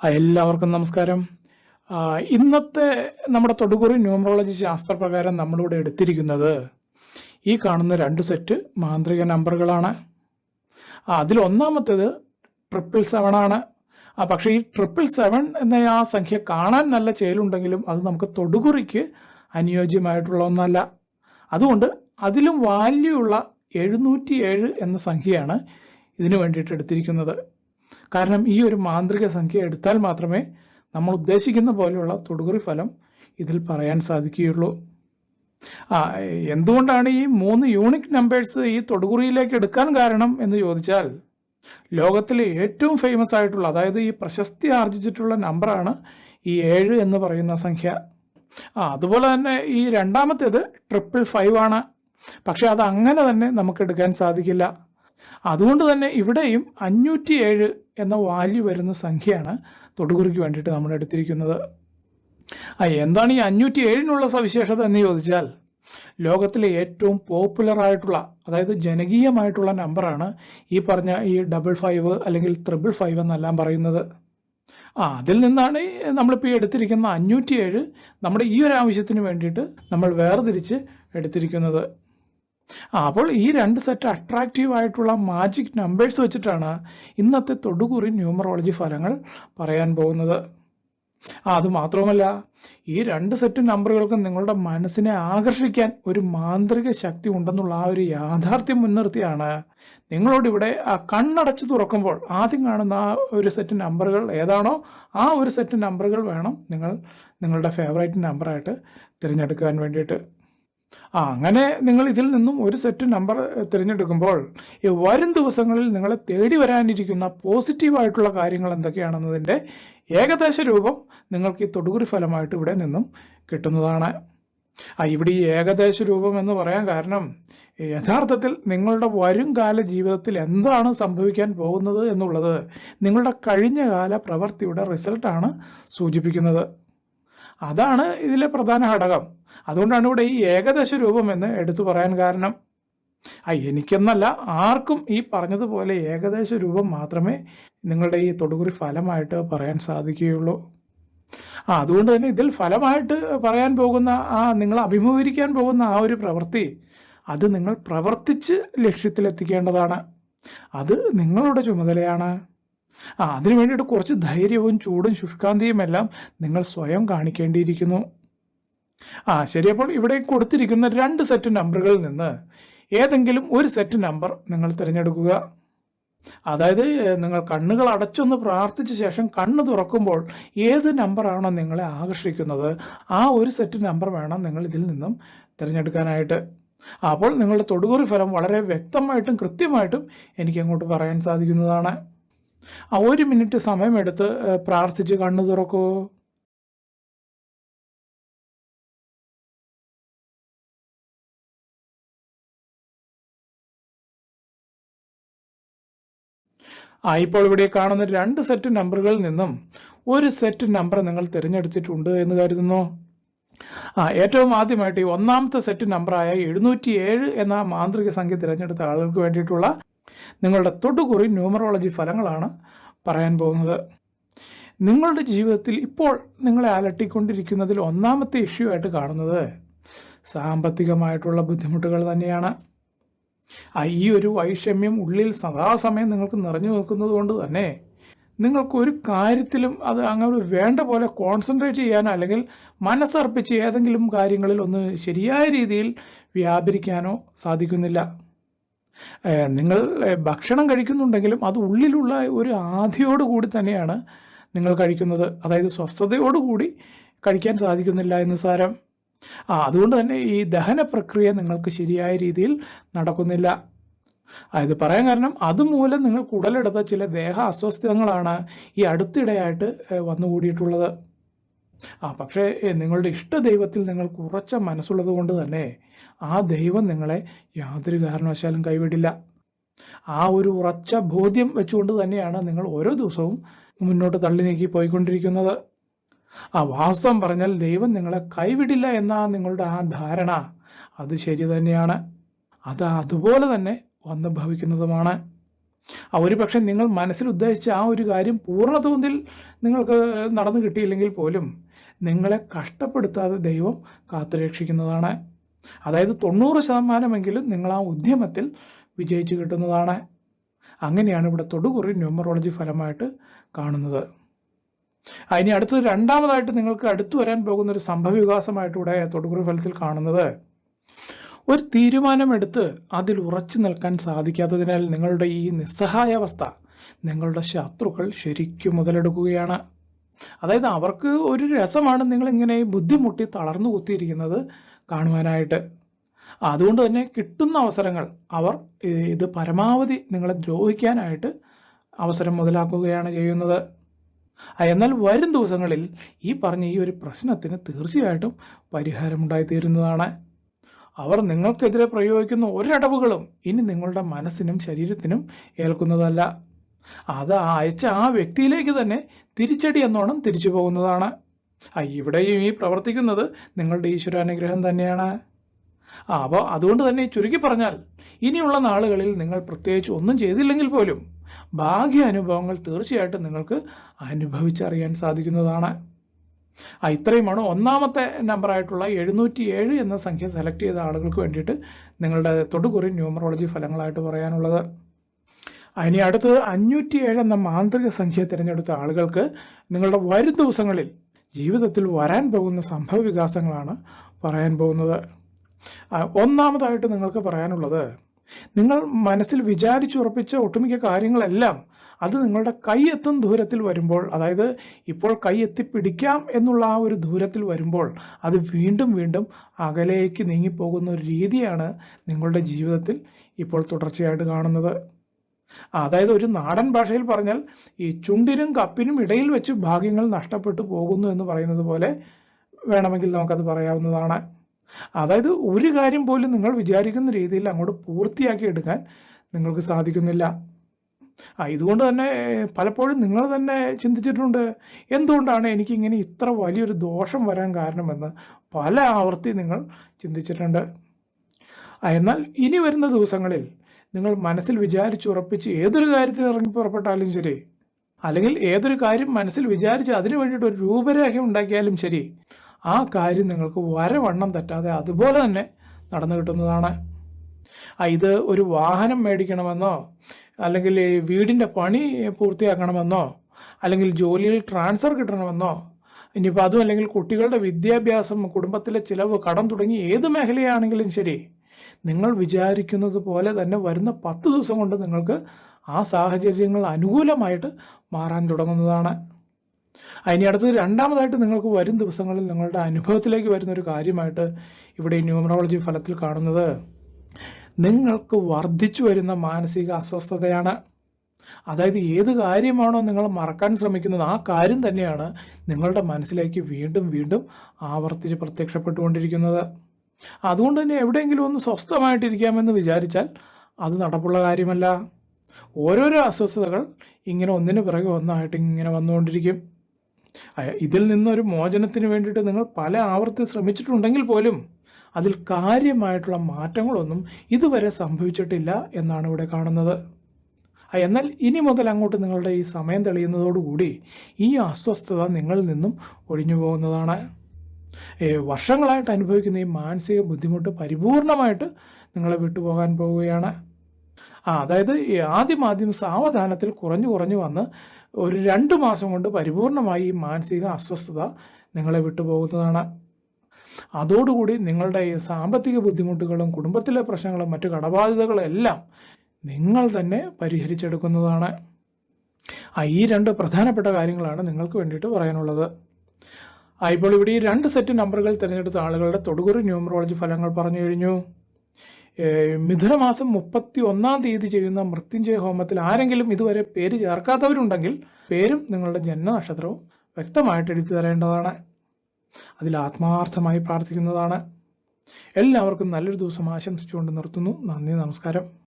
എല്ലാവർക്കും നമസ്കാരം. ഇന്നത്തെ നമ്മുടെ തൊടുകുറി ന്യൂമറോളജി ശാസ്ത്രപ്രകാരം നമ്മളിവിടെ എടുത്തിരിക്കുന്നത് ഈ കാണുന്ന രണ്ട് സെറ്റ് മാന്ത്രിക നമ്പറുകളാണ്. അതിൽ ഒന്നാമത്തേത് ട്രിപ്പിൾ സെവൻ ആണ്. ആ പക്ഷേ ഈ ട്രിപ്പിൾ സെവൻ എന്ന ആ സംഖ്യ കാണാൻ നല്ല ചേലുണ്ടെങ്കിലും അത് നമുക്ക് തൊടുകുറിക്ക് അനുയോജ്യമായിട്ടുള്ള ഒന്നല്ല. അതുകൊണ്ട് അതിലും വാല്യൂ ഉള്ള എഴുന്നൂറ്റി ഏഴ് എന്ന സംഖ്യയാണ് ഇതിനു വേണ്ടിയിട്ട് എടുത്തിരിക്കുന്നത്. കാരണം ഈ ഒരു മാന്ത്രിക സംഖ്യ എടുത്താൽ മാത്രമേ നമ്മൾ ഉദ്ദേശിക്കുന്ന പോലെയുള്ള തൊടുകുറി ഫലം ഇതിൽ പറയാൻ സാധിക്കുകയുള്ളൂ. ആ എന്തുകൊണ്ടാണ് ഈ മൂന്ന് യൂണിക് നമ്പേഴ്സ് ഈ തൊടുകുറിയിലേക്ക് എടുക്കാൻ കാരണം എന്ന് ചോദിച്ചാൽ ലോകത്തിലെ ഏറ്റവും ഫേമസ് ആയിട്ടുള്ള അതായത് ഈ പ്രശസ്തി ആർജിച്ചിട്ടുള്ള നമ്പറാണ് ഈ ഏഴ് എന്ന് പറയുന്ന സംഖ്യ. ആ അതുപോലെ തന്നെ ഈ രണ്ടാമത്തേത് ട്രിപ്പിൾ ഫൈവ് ആണ്. പക്ഷെ അത് അങ്ങനെ തന്നെ നമുക്ക് എടുക്കാൻ സാധിക്കില്ല. അതുകൊണ്ട് തന്നെ ഇവിടെയും അഞ്ഞൂറ്റി ഏഴ് എന്ന വാല്യൂ വരുന്ന സംഖ്യയാണ് തൊടുകുറിക്ക് വേണ്ടിയിട്ട് നമ്മൾ എടുത്തിരിക്കുന്നത് ആ എന്താണ് ഈ അഞ്ഞൂറ്റി ഏഴിനുള്ള സവിശേഷത എന്ന് ചോദിച്ചാൽ ലോകത്തിലെ ഏറ്റവും പോപ്പുലർ ആയിട്ടുള്ള അതായത് ജനകീയമായിട്ടുള്ള നമ്പറാണ് ഈ പറഞ്ഞ ഈ ഡബിൾ ഫൈവ് അല്ലെങ്കിൽ ത്രിബിൾ ഫൈവ് എന്നെല്ലാം പറയുന്നത്. ആ അതിൽ നിന്നാണ് നമ്മളിപ്പോൾ ഈ എടുത്തിരിക്കുന്ന അഞ്ഞൂറ്റി ഏഴ് നമ്മുടെ ഈ ഒരു ആവശ്യത്തിന് വേണ്ടിയിട്ട് നമ്മൾ വേർതിരിച്ച് എടുത്തിരിക്കുന്നത്. അപ്പോൾ ഈ രണ്ട് സെറ്റ് അട്രാക്റ്റീവ് ആയിട്ടുള്ള മാജിക് നമ്പേഴ്സ് വെച്ചിട്ടാണ് ഇന്നത്തെ തൊടുകുറി ന്യൂമറോളജി ഫലങ്ങൾ പറയാൻ പോകുന്നത്. അത് മാത്രവുമല്ല ഈ രണ്ട് സെറ്റ് നമ്പറുകൾക്കും നിങ്ങളുടെ മനസ്സിനെ ആകർഷിക്കാൻ ഒരു മാന്ത്രിക ശക്തി ഉണ്ടെന്നുള്ള ആ ഒരു യാഥാർത്ഥ്യം മുൻനിർത്തിയാണ്. നിങ്ങളോട് ഇവിടെ ആ കണ്ണടച്ച് തുറക്കുമ്പോൾ ആദ്യം കാണുന്ന ആ ഒരു സെറ്റ് നമ്പറുകൾ ഏതാണോ ആ ഒരു സെറ്റ് നമ്പറുകൾ വേണം നിങ്ങൾ നിങ്ങളുടെ ഫേവറേറ്റ് നമ്പറായിട്ട് തിരഞ്ഞെടുക്കാൻ വേണ്ടിയിട്ട്. ആ അങ്ങനെ നിങ്ങൾ ഇതിൽ നിന്നും ഒരു സെറ്റ് നമ്പർ തിരഞ്ഞെടുക്കുമ്പോൾ ഈ വരും ദിവസങ്ങളിൽ നിങ്ങളെ തേടി വരാനിരിക്കുന്ന പോസിറ്റീവായിട്ടുള്ള കാര്യങ്ങൾ എന്തൊക്കെയാണെന്നതിന്റെ ഏകദേശ രൂപം നിങ്ങൾക്ക് ഈ തൊടുകുറി ഫലമായിട്ട് ഇവിടെ നിന്നും കിട്ടുന്നതാണ്. ആ ഇവിടെ ഈ ഏകദേശ രൂപം എന്ന് പറയാൻ കാരണം യഥാർത്ഥത്തിൽ നിങ്ങളുടെ വരും കാല ജീവിതത്തിൽ എന്താണ് സംഭവിക്കാൻ പോകുന്നത് എന്നുള്ളത് നിങ്ങളുടെ കഴിഞ്ഞ കാല പ്രവൃത്തിയുടെ റിസൾട്ടാണ് സൂചിപ്പിക്കുന്നത്. അതാണ് ഇതിലെ പ്രധാന ഘടകം. അതുകൊണ്ടാണ് ഇവിടെ ഈ ഏകദേശ രൂപം എന്ന് എടുത്തു പറയാൻ കാരണം. ആ എനിക്കെന്നല്ല ആർക്കും ഈ പറഞ്ഞതുപോലെ ഏകദേശ രൂപം മാത്രമേ നിങ്ങളുടെ ഈ തൊടുകുറി ഫലമായിട്ട് പറയാൻ സാധിക്കുകയുള്ളൂ. ആ അതുകൊണ്ട് തന്നെ ഇതിൽ ഫലമായിട്ട് പറയാൻ പോകുന്ന ആ നിങ്ങൾ അഭിമുഖീകരിക്കാൻ പോകുന്ന ആ ഒരു പ്രവൃത്തി അത് നിങ്ങൾ പ്രവർത്തിച്ച് ലക്ഷ്യത്തിലെത്തിക്കേണ്ടതാണ്. അത് നിങ്ങളുടെ ചുമതലയാണ്. ആ അതിനു വേണ്ടിയിട്ട് കുറച്ച് ധൈര്യവും ചൂടും ശുഷ്കാന്തിയും എല്ലാം നിങ്ങൾ സ്വയം കാണിക്കേണ്ടിയിരിക്കുന്നു. ആ ശരി അപ്പോൾ ഇവിടെ കൊടുത്തിരിക്കുന്ന രണ്ട് സെറ്റ് നമ്പറുകളിൽ നിന്ന് ഏതെങ്കിലും ഒരു സെറ്റ് നമ്പർ നിങ്ങൾ തിരഞ്ഞെടുക്കുക. അതായത് നിങ്ങൾ കണ്ണുകൾ അടച്ചൊന്ന് പ്രാർത്ഥിച്ച ശേഷം കണ്ണ് തുറക്കുമ്പോൾ ഏത് നമ്പറാണോ നിങ്ങളെ ആകർഷിക്കുന്നത് ആ ഒരു സെറ്റ് നമ്പർ വേണം നിങ്ങൾ ഇതിൽ നിന്നും തിരഞ്ഞെടുക്കാനായിട്ട്. അപ്പോൾ നിങ്ങളുടെ തൊടുകുറി ഫലം വളരെ വ്യക്തമായിട്ടും കൃത്യമായിട്ടും എനിക്ക് അങ്ങോട്ട് പറയാൻ സാധിക്കുന്നതാണ്. ആ ഒരു മിനിറ്റ് സമയമെടുത്ത് പ്രാർത്ഥിച്ച് കണ്ണു തുറക്കൂ. ആ ഇപ്പോൾ ഇവിടെ കാണുന്ന രണ്ട് സെറ്റ് നമ്പറുകളിൽ നിന്നും ഒരു സെറ്റ് നമ്പർ നിങ്ങൾ തിരഞ്ഞെടുത്തിട്ടുണ്ട് എന്ന് കരുതുന്നു. ആ ഏറ്റവും ആദ്യമായിട്ട് ഈ ഒന്നാമത്തെ സെറ്റ് നമ്പറായ എഴുന്നൂറ്റി ഏഴ് എന്ന മാന്ത്രിക സംഖ്യ തിരഞ്ഞെടുത്ത ആളുകൾക്ക് വേണ്ടിയിട്ടുള്ള നിങ്ങളുടെ തൊടുകുറി ന്യൂമറോളജി ഫലങ്ങളാണ് പറയാൻ പോകുന്നത്. നിങ്ങളുടെ ജീവിതത്തിൽ ഇപ്പോൾ നിങ്ങളെ അലട്ടിക്കൊണ്ടിരിക്കുന്നതിൽ ഒന്നാമത്തെ ഇഷ്യൂ ആയിട്ട് കാണുന്നത് സാമ്പത്തികമായിട്ടുള്ള ബുദ്ധിമുട്ടുകൾ തന്നെയാണ്. ഈ ഒരു വൈഷമ്യം ഉള്ളിൽ സദാസമയം നിങ്ങൾക്ക് നിറഞ്ഞു നിൽക്കുന്നത് കൊണ്ട് തന്നെ നിങ്ങൾക്ക് ഒരു കാര്യത്തിലും അത് അങ്ങനെ വേണ്ട പോലെ കോൺസെൻട്രേറ്റ് ചെയ്യാനോ അല്ലെങ്കിൽ മനസ്സർപ്പിച്ച് ഏതെങ്കിലും കാര്യങ്ങളിൽ ഒന്ന് ശരിയായ രീതിയിൽ വ്യാപരിക്കാനോ സാധിക്കുന്നില്ല. നിങ്ങൾ ഭക്ഷണം കഴിക്കുന്നുണ്ടെങ്കിലും അത് ഉള്ളിലുള്ള ഒരു ആധിയോടുകൂടി തന്നെയാണ് നിങ്ങൾ കഴിക്കുന്നത്. അതായത് സ്വസ്ഥതയോടുകൂടി കഴിക്കാൻ സാധിക്കുന്നില്ല എന്ന് സാരം. ആ അതുകൊണ്ട് തന്നെ ഈ ദഹന പ്രക്രിയ നിങ്ങൾക്ക് ശരിയായ രീതിയിൽ നടക്കുന്നില്ല. അതായത് പറയാൻ കാരണം അതുമൂലം നിങ്ങൾക്ക് ഉടലെടുത്ത ചില ദേഹ അസ്വസ്ഥതകളാണ് ഈ അടുത്തിടെയായിട്ട് വന്നുകൂടിയിട്ടുള്ളത്. ആ പക്ഷേ നിങ്ങളുടെ ഇഷ്ട ദൈവത്തിൽ നിങ്ങൾ കുറച്ച മനസ്സുള്ളത് കൊണ്ട് തന്നെ ആ ദൈവം നിങ്ങളെ യാതൊരു കാരണവശാലും കൈവിടില്ല. ആ ഒരു ഉറച്ച ബോധ്യം വെച്ചുകൊണ്ട് തന്നെയാണ് നിങ്ങൾ ഓരോ ദിവസവും മുന്നോട്ട് തള്ളി നീക്കി പോയിക്കൊണ്ടിരിക്കുന്നത്. ആ വാസ്തവം പറഞ്ഞാൽ ദൈവം നിങ്ങളെ കൈവിടില്ല എന്ന നിങ്ങളുടെ ആ ധാരണ. അത് ശരി തന്നെയാണ്. അത് അതുപോലെ തന്നെ വന്ന് ഭവിക്കുന്നതുമാണ് ഒരു പക്ഷേ നിങ്ങൾ മനസ്സിൽ ഉദ്ദേശിച്ച ആ ഒരു കാര്യം പൂർണ തോതിൽ നിങ്ങൾക്ക് നടന്നു കിട്ടിയില്ലെങ്കിൽ പോലും നിങ്ങളെ കഷ്ടപ്പെടുത്താതെ ദൈവം കാത്തുരക്ഷിക്കുന്നതാണ്. അതായത് തൊണ്ണൂറ് ശതമാനമെങ്കിലും നിങ്ങൾ ആ ഉദ്യമത്തിൽ വിജയിച്ചു കിട്ടുന്നതാണ്. അങ്ങനെയാണ് ഇവിടെ തൊടുകുറി ന്യൂമറോളജി ഫലമായിട്ട് കാണുന്നത്. ഇനി അടുത്തത് രണ്ടാമതായിട്ട് നിങ്ങൾക്ക് അടുത്തു വരാൻ പോകുന്ന ഒരു സംഭവ വികാസമായിട്ട് ഇവിടെ തൊടുകുറി ഫലത്തിൽ കാണുന്നത്. ഒരു തീരുമാനമെടുത്ത് അതിൽ ഉറച്ചു നിൽക്കാൻ സാധിക്കാത്തതിനാൽ നിങ്ങളുടെ ഈ നിസ്സഹായാവസ്ഥ നിങ്ങളുടെ ശത്രുക്കൾ ശരിക്കും മുതലെടുക്കുകയാണ്. അതായത് അവർക്ക് ഒരു രസമാണ് നിങ്ങളിങ്ങനെ ബുദ്ധിമുട്ടി തളർന്നു കുത്തിയിരിക്കുന്നത് കാണുവാനായിട്ട്. അതുകൊണ്ട് തന്നെ കിട്ടുന്ന അവസരങ്ങൾ അവർ ഇത് പരമാവധി നിങ്ങളെ ദ്രോഹിക്കാനായിട്ട് അവസരം മുതലാക്കുകയാണ് ചെയ്യുന്നത്. എന്നാൽ വരും ദിവസങ്ങളിൽ ഈ പറഞ്ഞ ഈ ഒരു പ്രശ്നത്തിന് തീർച്ചയായിട്ടും പരിഹാരമുണ്ടായിത്തീരുന്നതാണ്. അവർ നിങ്ങൾക്കെതിരെ പ്രയോഗിക്കുന്ന ഒരടവുകളും ഇനി നിങ്ങളുടെ മനസ്സിനും ശരീരത്തിനും ഏൽക്കുന്നതല്ല. അത് അയച്ച ആ വ്യക്തിയിലേക്ക് തന്നെ തിരിച്ചടി എന്നോണം തിരിച്ചു പോകുന്നതാണ്. ഇവിടെയും ഈ പ്രവർത്തിക്കുന്നത് നിങ്ങളുടെ ഈശ്വരാനുഗ്രഹം തന്നെയാണ്. അപ്പോൾ അതുകൊണ്ട് തന്നെ ചുരുക്കി പറഞ്ഞാൽ ഇനിയുള്ള നാളുകളിൽ നിങ്ങൾ പ്രത്യേകിച്ച് ഒന്നും ചെയ്തില്ലെങ്കിൽ പോലും ഭാഗ്യ അനുഭവങ്ങൾ തീർച്ചയായിട്ടും നിങ്ങൾക്ക് അനുഭവിച്ചറിയാൻ സാധിക്കുന്നതാണ്. ആ ഇത്രയുമാണ്. ഒന്നാമത്തെ നമ്പറായിട്ടുള്ള എഴുന്നൂറ്റി ഏഴ് എന്ന സംഖ്യ സെലക്ട് ചെയ്ത ആളുകൾക്ക് വേണ്ടിയിട്ട് നിങ്ങളുടെ തൊടുകുറി ന്യൂമറോളജി ഫലങ്ങളായിട്ട് പറയാനുള്ളത്. ഇനി അടുത്തത് അഞ്ഞൂറ്റി ഏഴ് എന്ന മാന്ത്രിക സംഖ്യ തിരഞ്ഞെടുത്ത ആളുകൾക്ക് നിങ്ങളുടെ വരും ദിവസങ്ങളിൽ ജീവിതത്തിൽ വരാൻ പോകുന്ന സംഭവ വികാസങ്ങളാണ് പറയാൻ പോകുന്നത്. ഒന്നാമതായിട്ട് നിങ്ങൾക്ക് പറയാനുള്ളത് നിങ്ങൾ മനസ്സിൽ വിചാരിച്ചുറപ്പിച്ച ഒട്ടുമിക്ക കാര്യങ്ങളെല്ലാം അത് നിങ്ങളുടെ കൈ എത്തും ദൂരത്തിൽ വരുമ്പോൾ അതായത് ഇപ്പോൾ കൈ എത്തിപ്പിടിക്കാം എന്നുള്ള ആ ഒരു ദൂരത്തിൽ വരുമ്പോൾ അത് വീണ്ടും വീണ്ടും അകലേക്ക് നീങ്ങിപ്പോകുന്ന ഒരു രീതിയാണ് നിങ്ങളുടെ ജീവിതത്തിൽ ഇപ്പോൾ തുടർച്ചയായിട്ട് കാണുന്നത്. അതായത് ഒരു നാടൻ ഭാഷയിൽ പറഞ്ഞാൽ ഈ ചുണ്ടിനും കപ്പിനും ഇടയിൽ വെച്ച് ഭാഗ്യങ്ങൾ നഷ്ടപ്പെട്ടു പോകുന്നു എന്ന് പറയുന്നത് പോലെ വേണമെങ്കിൽ നമുക്കത് പറയാവുന്നതാണ്. അതായത് ഒരു കാര്യം പോലും നിങ്ങൾ വിചാരിക്കുന്ന രീതിയിൽ അങ്ങോട്ട് പൂർത്തിയാക്കി എടുക്കാൻ നിങ്ങൾക്ക് സാധിക്കുന്നില്ല. ആ ഇതുകൊണ്ട് തന്നെ പലപ്പോഴും നിങ്ങൾ തന്നെ ചിന്തിച്ചിട്ടുണ്ട് എന്തുകൊണ്ടാണ് എനിക്കിങ്ങനെ ഇത്ര വലിയൊരു ദോഷം വരാൻ കാരണമെന്ന് പല ആവർത്തി നിങ്ങൾ ചിന്തിച്ചിട്ടുണ്ട്. എന്നാൽ ഇനി വരുന്ന ദിവസങ്ങളിൽ നിങ്ങൾ മനസ്സിൽ വിചാരിച്ചുറപ്പിച്ച് ഏതൊരു കാര്യത്തിൽ ഇറങ്ങി പുറപ്പെട്ടാലും ശരി അല്ലെങ്കിൽ ഏതൊരു കാര്യം മനസ്സിൽ വിചാരിച്ച് അതിനു വേണ്ടിയിട്ട് ഒരു രൂപരേഖ ഉണ്ടാക്കിയാലും ശരി ആ കാര്യം നിങ്ങൾക്ക് വരവണ്ണം തെറ്റാതെ അതുപോലെ തന്നെ നടന്നു കിട്ടുന്നതാണ്. ഇത് ഒരു വാഹനം മേടിക്കണമെന്നോ അല്ലെങ്കിൽ വീടിന്റെ പണി പൂർത്തിയാക്കണമെന്നോ അല്ലെങ്കിൽ ജോലിയിൽ ട്രാൻസ്ഫർ കിട്ടണമെന്നോ ഇനിയിപ്പോൾ അതും അല്ലെങ്കിൽ കുട്ടികളുടെ വിദ്യാഭ്യാസം കുടുംബത്തിലെ ചിലവ് കടം തുടങ്ങി ഏത് മേഖലയാണെങ്കിലും ശരി നിങ്ങൾ വിചാരിക്കുന്നത് പോലെ തന്നെ വരുന്ന പത്ത് ദിവസം കൊണ്ട് നിങ്ങൾക്ക് ആ സാഹചര്യങ്ങൾ അനുകൂലമായിട്ട് മാറാൻ തുടങ്ങുന്നതാണ്. അതിനി അടുത്തത് രണ്ടാമതായിട്ട് നിങ്ങൾക്ക് വരും ദിവസങ്ങളിൽ നിങ്ങളുടെ അനുഭവത്തിലേക്ക് വരുന്ന ഒരു കാര്യമായിട്ട് ഇവിടെ ന്യൂമറോളജി ഫലത്തിൽ കാണുന്നത്. നിങ്ങൾക്ക് വർദ്ധിച്ചു വരുന്ന മാനസിക അസ്വസ്ഥതയാണ്. അതായത് ഏത് കാര്യമാണോ നിങ്ങൾ മറക്കാൻ ശ്രമിക്കുന്നത് ആ കാര്യം തന്നെയാണ് നിങ്ങളുടെ മനസ്സിലേക്ക് വീണ്ടും വീണ്ടും ആവർത്തിച്ച് പ്രത്യക്ഷപ്പെട്ടുകൊണ്ടിരിക്കുന്നത്. അതുകൊണ്ട് തന്നെ എവിടെയെങ്കിലും ഒന്ന് സ്വസ്ഥമായിട്ടിരിക്കാമെന്ന് വിചാരിച്ചാൽ അത് നടപ്പുള്ള കാര്യമല്ല. ഓരോരോ അസ്വസ്ഥതകൾ ഇങ്ങനെ ഒന്നിനു പിറകെ ഒന്നായിട്ട് ഇങ്ങനെ വന്നുകൊണ്ടിരിക്കും. ഇതിൽ നിന്നൊരു മോചനത്തിന് വേണ്ടിയിട്ട് നിങ്ങൾ പല ആവർത്തി ശ്രമിച്ചിട്ടുണ്ടെങ്കിൽ പോലും അതിൽ കാര്യമായിട്ടുള്ള മാറ്റങ്ങളൊന്നും ഇതുവരെ സംഭവിച്ചിട്ടില്ല എന്നാണ് ഇവിടെ കാണുന്നത്. എന്നാൽ ഇനി മുതൽ അങ്ങോട്ട് നിങ്ങളുടെ ഈ സമയം തെളിയുന്നതോടുകൂടി ഈ അസ്വസ്ഥത നിങ്ങളിൽ നിന്നും ഒഴിഞ്ഞു പോകുന്നതാണ്. വർഷങ്ങളായിട്ട് അനുഭവിക്കുന്ന ഈ മാനസിക ബുദ്ധിമുട്ട് പരിപൂർണമായിട്ട് നിങ്ങളെ വിട്ടുപോകാൻ പോവുകയാണ്. ആ അതായത് ആദ്യം ആദ്യം സാവധാനത്തിൽ കുറഞ്ഞു കുറഞ്ഞു വന്ന് ഒരു രണ്ട് മാസം കൊണ്ട് പരിപൂർണമായി ഈ മാനസിക അസ്വസ്ഥത നിങ്ങളെ വിട്ടുപോകുന്നതാണ്. അതോടുകൂടി നിങ്ങളുടെ ഈ സാമ്പത്തിക ബുദ്ധിമുട്ടുകളും കുടുംബത്തിലെ പ്രശ്നങ്ങളും മറ്റു കടബാധ്യതകളും എല്ലാം നിങ്ങൾ തന്നെ പരിഹരിച്ചെടുക്കുന്നതാണ്. ഈ രണ്ട് പ്രധാനപ്പെട്ട കാര്യങ്ങളാണ് നിങ്ങൾക്ക് വേണ്ടിയിട്ട് പറയാനുള്ളത്. ഇപ്പോൾ ഇവിടെ ഈ രണ്ട് സെറ്റ് നമ്പറുകൾ തിരഞ്ഞെടുത്ത ആളുകളുടെ തൊടുകുറി ന്യൂമറോളജി ഫലങ്ങൾ പറഞ്ഞു കഴിഞ്ഞു. മിഥുനമാസം മുപ്പത്തി ഒന്നാം തീയതി ചെയ്യുന്ന മൃത്യുഞ്ജയ ഹോമത്തിൽ ആരെങ്കിലും ഇതുവരെ പേര് ചേർക്കാത്തവരുണ്ടെങ്കിൽ പേരും നിങ്ങളുടെ ജന്മനക്ഷത്രവും വ്യക്തമായിട്ട് എടുത്തു തരേണ്ടതാണ്. അതിൽ ആത്മാർത്ഥമായി പ്രാർത്ഥിക്കുന്നതാണ്. എല്ലാവർക്കും നല്ലൊരു ദിവസം ആശംസിച്ചുകൊണ്ട് നിർത്തുന്നു. നന്ദി നമസ്കാരം.